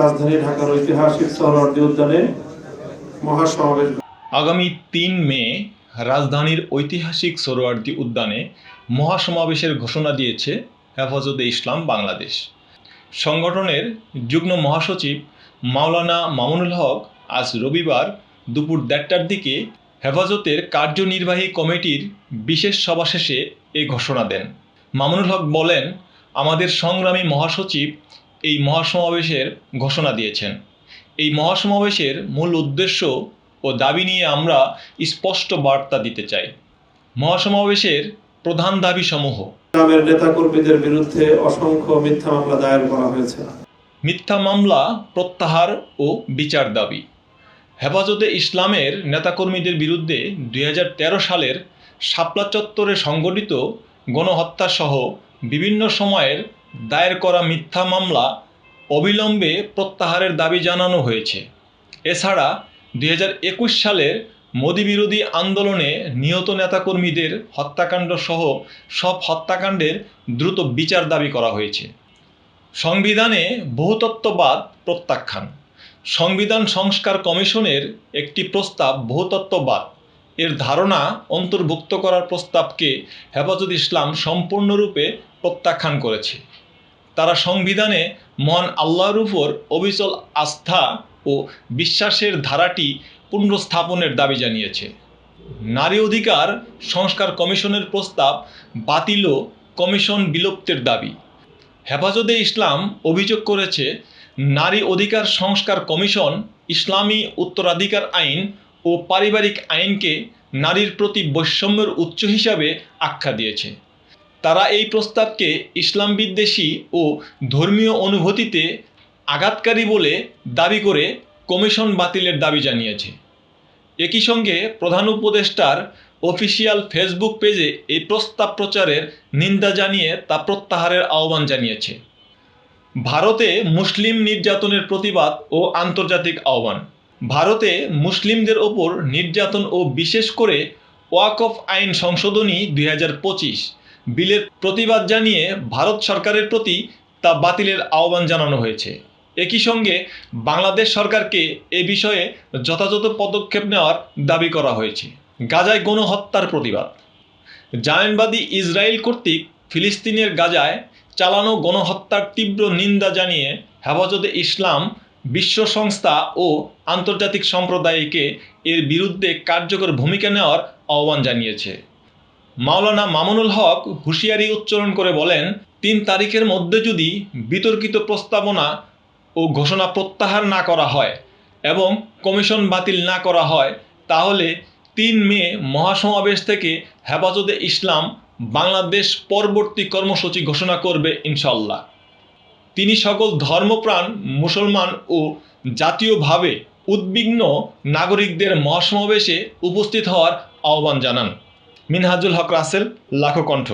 রাজধানী ঢাকার ঐতিহাসিক সোহরাওয়ার্দী উদ্যানে মহাসমাবেশ। আগামী তিন মে রাজধানীর ঐতিহাসিক সোহরাওয়ার্দী উদ্যানে মহাসমাবেশের ঘোষণা দিয়েছে হেফাজতে ইসলাম বাংলাদেশ। সংগঠনের যুগ্ম মহাসচিব মাওলানা মামুনুল হক আজ রবিবার দুপুর দেড়টার দিকে হেফাজতের কার্যনির্বাহী কমিটির বিশেষ সভা শেষে এ ঘোষণা দেন। মামুনুল হক বলেন, আমাদের সংগ্রামী মহাসচিব এই মহাসমাবেশের ঘোষণা দিয়েছেন। এই মহাসমাবেশের মূল উদ্দেশ্য ও দাবি নিয়ে আমরা স্পষ্ট বার্তা দিতে চাই। মহাসমাবেশের প্রধান দাবিসমূহ। গ্রামের নেতাকর্মীদের বিরুদ্ধে অসংখ্য মিথ্যা মামলা দায়ের করা হয়েছে। মিথ্যা মামলা প্রত্যাহার ও বিচার দাবি। হেফাজতে ইসলামের নেতাকর্মীদের বিরুদ্ধে দুই হাজার তেরো সালের শাপলা চত্বরে সংগঠিত গণহত্যাসহ বিভিন্ন সময়ের দায়ের করা মিথ্যা মামলা অবিলম্বে প্রত্যাহারের দাবি জানানো হয়েছে। এছাড়া দু হাজার একুশ সালের মোদী বিরোধী আন্দোলনে নিহত নেতাকর্মীদের হত্যাকাণ্ড সহ সব হত্যাকাণ্ডের দ্রুত বিচার দাবি করা হয়েছে। সংবিধানে বহুতত্ত্ববাদ প্রত্যাখ্যান। সংবিধান সংস্কার কমিশনের একটি প্রস্তাব বহুতত্ত্ববাদ। এর ধারণা অন্তর্ভুক্ত করার প্রস্তাবকে হেফাজত ইসলাম সম্পূর্ণরূপে প্রত্যাখ্যান করেছে। তারা সংবিধানে মহান আল্লাহর উপর অবিচল আস্থা ও বিশ্বাসের ধারাটি পুনঃস্থাপনের দাবি জানিয়েছে। নারী অধিকার সংস্কার কমিশনের প্রস্তাব বাতিল কমিশন বিলুপ্তের দাবি। হেফাজতে ইসলাম অভিযোগ করেছে, নারী অধিকার সংস্কার কমিশন ইসলামী উত্তরাধিকার আইন ও পারিবারিক আইনকে নারীর প্রতি বৈষম্যের উচ্চ হিসাবে আখ্যা দিয়েছে। তারা এই প্রস্তাবকে ইসলাম বিদ্বেষী ও ধর্মীয় অনুভূতিতে আঘাতকারী বলে দাবি করে কমিশন বাতিলের দাবি জানিয়েছে। একই সঙ্গে প্রধান উপদেষ্টার অফিসিয়াল ফেসবুক পেজে এই প্রস্তাব প্রচারের নিন্দা জানিয়ে তা প্রত্যাহারের আহ্বান জানিয়েছে। ভারতে মুসলিম নির্যাতনের প্রতিবাদ ও আন্তর্জাতিক আহ্বান। ভারতে মুসলিমদের ওপর নির্যাতন ও বিশেষ করে ওয়াকফ আইন সংশোধনী দুই হাজার পঁচিশ বিলের প্রতিবাদ জানিয়ে ভারত সরকারের প্রতি তা বাতিলের আহ্বান জানানো হয়েছে। একই সঙ্গে বাংলাদেশ সরকারকে এ বিষয়ে যথাযথ পদক্ষেপ নেওয়ার দাবি করা হয়েছে। গাজায় গণহত্যার প্রতিবাদ। জায়নবাদী ইসরায়েল কর্তৃক ফিলিস্তিনের গাজায় চালানো গণহত্যার তীব্র নিন্দা জানিয়ে হেফাজতে ইসলাম, বিশ্ব সংস্থা ও আন্তর্জাতিক সম্প্রদায়কে এর বিরুদ্ধে কার্যকর ভূমিকা নেওয়ার আহ্বান জানিয়েছে। মাওলানা মামুনুল হক হুঁশিয়ারি উচ্চারণ করে বলেন, তিন তারিখের মধ্যে যদি বিতর্কিত প্রস্তাবনা ও ঘোষণা প্রত্যাহার না করা হয় এবং কমিশন বাতিল না করা হয়, তাহলে তিন মে মহাসমাবেশ থেকে হেফাজতে ইসলাম বাংলাদেশ পরবর্তী কর্মসূচি ঘোষণা করবে ইনশাল্লাহ তিনি সকল ধর্মপ্রাণ, মুসলমান ও জাতীয়ভাবে উদ্বিগ্ন নাগরিকদের মহাসমাবেশে উপস্থিত হওয়ার আহ্বান জানান। মিনহাজুল হক রাসেল লাখো কণ্ঠ।